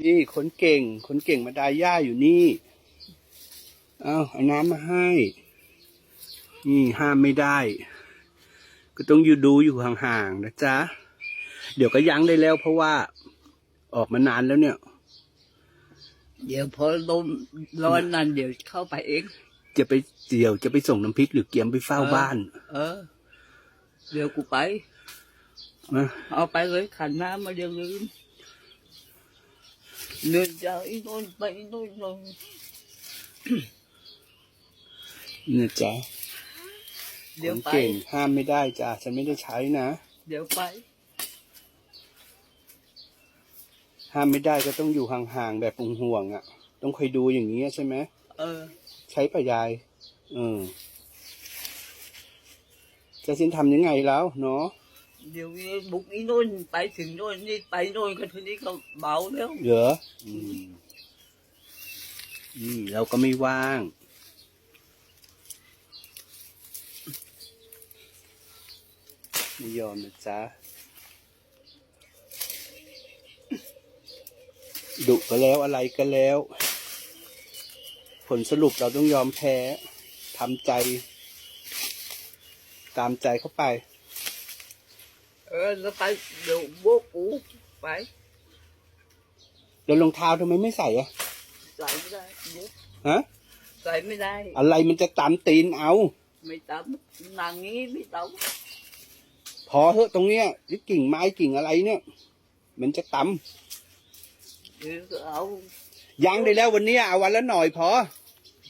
นี่คนเก่ง คนเก่งมาดาย่าอยู่นี่เอาเอาน้ำมาให้ นี่ห้ามไม่ได้ ก็ต้องอยู่ดูอยู่ห่างๆนะจ๊ะ เดี๋ยวก็ยั้งได้แล้วเพราะว่าออกมานานแล้วเนี่ย เดี๋ยวพอลมร้อนนั่นเดี๋ยวเข้าไปเอง จะไปเดี๋ยวจะไปส่งน้ำพริกหรือเกียมไปเฝ้าบ้าน เออ เดี๋ยวกูไปนะเอาไปเลยขันน้ำมาเดี๋ยวลืม เดินจากอีโน่นไปอีโน่นลงเนี่ยจ๊ะเดี๋ยวคนไปเก่งห้ามไม่ได้จ้ะฉันไม่ได้ใช้นะ เดี๋ยวไป ห้ามไม่ได้ก็ต้องอยู่ห่างๆแบบห่วงๆอะ ต้องคอยดูอย่างนี้ใช่ไหม เออ ใช้ปะยาย เออ จะสินทำยังไงแล้วเนาะ เดี๋ยวนี้บุกอีโน่นไปถึงโน่นนี่ไปโน่นก็ทีนี้ก็เบาแล้วเหรออืมอืมเราก็ไม่ว่าง ไม่ยอมนะจ๊ะดุก็แล้วอะไรก็แล้ว ผลสรุปเราต้องยอมแพ้ทำใจ ตามใจเข้าไป เออแล้วไปเดี๋ยวโบกกูไปแล้วรองเท้าทำไมไม่ใส่อะใส่ไม่ได้เดี๋ยวฮะ ใส่ไม่ได้อะไรมันจะตามตีนเอา ไม่ตำนางนี้ไม่ตพอเถอะตรงเนี้ยหรือกิ่งไม้กิ่งอะไรเนี่ย มันจะตำเดี๋ยวก็เอาำยังได้แล้ววันเนี้ยเอาวันละหน่อยพอ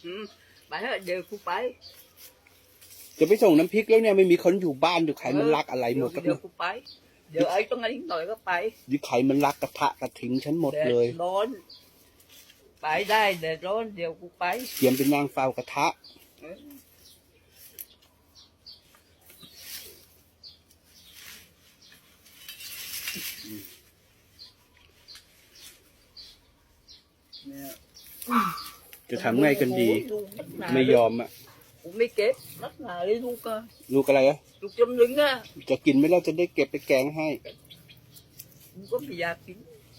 อืมไปเถอะเดี๋ยวกูไป จะไปส่งน้ำพริกแล้วเนี่ยไม่มีคนอยู่บ้านอยู่ใครมันรักอะไรหมดก็เดี๋ยวกูไป เดี๋ยวไอ้ต้องอะไรหน่อยก็ไปยี่ใครมันรักกระทะกระถิงฉันหมดเลยแร้อน ไปได้แดดร้อนเดี๋ยวกูไป เตรียมเป็นนางเฝ้ากระทะ เออเนี่ยจะทำไงกันดี โอ้โหลูกนักหนา ไม่ยอมอะ กูไม่เก็บนักหนาเลยลูกอะลูกอะไรอะลูกจำลึงอะจะกินไหม่เราจะได้เก็บไปแกงให้กูก็ไม่อยากกิน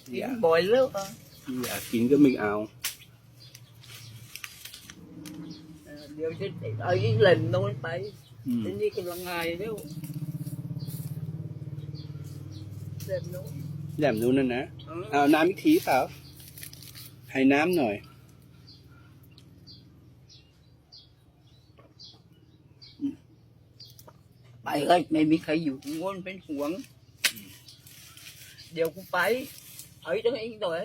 กิอนยากบ่อยแล้วอะอยากกินก็ไม่เอาเออเดี๋ยวจะเอาอีเหล่มโน้นไปอืมอันนี้กำลังงายแล้วเหล่มโน้นแหลมนู้นน่ะนะเออเอาน้ำอีกทีเปล่าให้น้ำหน่อย ไปก็ไม่มีใครอยู่งวนเป็นห่วง เดี๋ยวกูไป เอาอีกตั้งอีกหน่อย